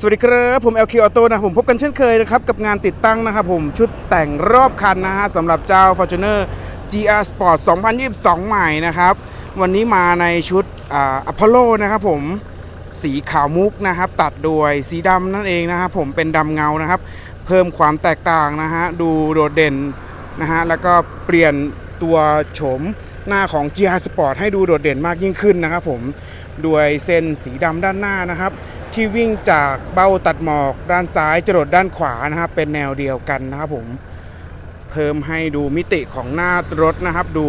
สวัสดีครับผม LK Auto นะผมพบกันเช่นเคยนะครับ กับงานติดตั้งนะครับผมชุดแต่งรอบคันนะฮะสำหรับเจ้า Fortuner GR Sport 2022 ใหม่นะครับ วันนี้มาในชุดอ่า Apollo นะครับผมสีขาวมุกนะครับ ตัดโดยสีดำนั่นเองนะครับผมเป็นดำเงานะครับ เพิ่มความแตกต่างนะฮะดูโดดเด่นนะฮะแล้วก็เปลี่ยนตัวโฉมหน้าของ GR Sport ให้ดูโดดเด่นมากยิ่งขึ้นนะครับผมด้วยเส้นสีดำด้านหน้านะครับ ที่วิ่งจากเบ้าตัดหมอกด้านซ้ายจรดด้านขวานะครับเป็นแนวเดียวกันนะครับผมเพิ่มให้ดูมิติของหน้ารถนะครับ ดู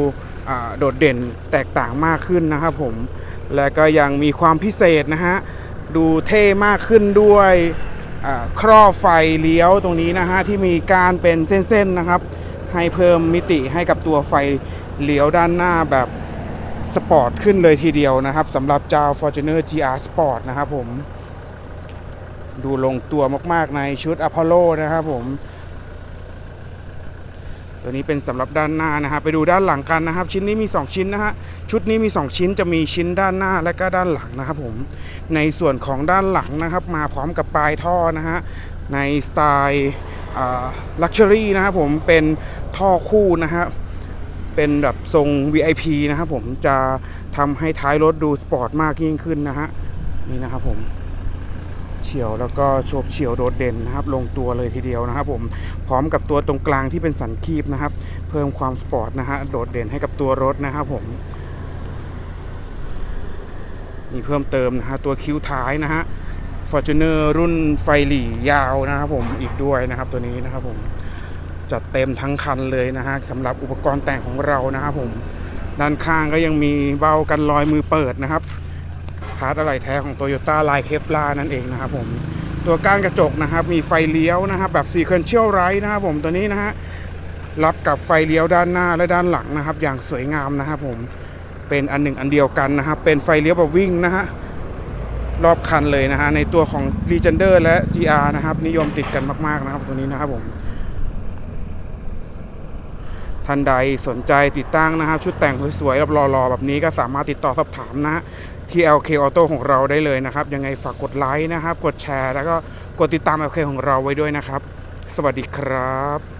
โดดเด่นแตกต่างมากขึ้นนะครับผมและก็ยังมีความพิเศษนะฮะดูเท่มากขึ้นด้วยครอบไฟเลี้ยวตรงนี้นะฮะที่มีการเป็นเส้นๆนะครับ ให้เพิ่มมิติให้กับตัวไฟเลี้ยวด้านหน้าแบบสปอร์ตขึ้นเลยทีเดียวนะครับสำหรับเจ้า Fortuner GR Sport นะครับผม ดูลงตัวมากๆในชุดอพอลโลนะครับผม ตัวนี้เป็นสำหรับด้านหน้านะฮะไปดูด้านหลังกันนะครับ ชิ้นนี้มี 2 ชิ้นนะฮะชุดนี้มี 2 ชิ้นจะมีชิ้นด้านหน้าและก็ด้านหลังนะครับผมในส่วนของด้านหลังนะครับ มาพร้อมกับปลายท่อนะฮะในสไตล์ลักชัวรี่นะครับผมเป็นท่อคู่นะฮะเป็นแบบทรง VIP นะครับผมจะทำให้ท้ายรถดูสปอร์ตมากยิ่งขึ้นนะฮะนี่นะครับผม เฉียวแล้วก็โฉบเฉียวโดดเด่นนะครับ ลงตัวเลยทีเดียวนะครับ ผมพร้อมกับตัวตรงกลางที่เป็นสันคีบนะครับ เพิ่มความสปอร์ตนะฮะโดดเด่นให้กับตัวรถนะครับผมมีเพิ่มเติมนะฮะตัวคิ้วท้ายนะฮะ Fortuner รุ่นไฟหลี่ยาวนะครับผมอีกด้วยนะครับตัวนี้นะครับผมจัดเต็มทั้งคันเลยนะฮะสำหรับอุปกรณ์แต่งของเรานะครับผมด้านข้างก็ยังมีเบากันรอยมือเปิดนะครับ พาร์ทอะไหล่แท้ของ Toyota l i เคปลานั่นเองนะครับผมตัวก้านกระจกนะครับ มีไฟเลี้ยวนะครับแบบ Sequential Right นะครับผมตัวนี้นะฮะรับกับไฟเลี้ยวด้านหน้าและด้านหลังนะครับ อย่างสวยงามนะครับผมเป็นอันหนึ่งอันเดียวกันนะครับ เป็นไฟเลี้ยวแบบวิ่งนะฮะรอบคันเลยนะฮะในตัวของ Legender และ GR นะครับ นิยมติดกันมาก ๆ นะครับตัวนี้นะครับผม ท่านใดสนใจติดตั้งนะครับชุดแต่งสวยๆรับรอๆแบบนี้ก็สามารถติดต่อสอบถามนะฮะที่ LK Auto ของเราได้เลยนะครับ ยังไงฝากกดไลค์นะครับ กดแชร์ แล้วก็กดติดตาม LK ของเราไว้ด้วยนะครับ สวัสดีครับ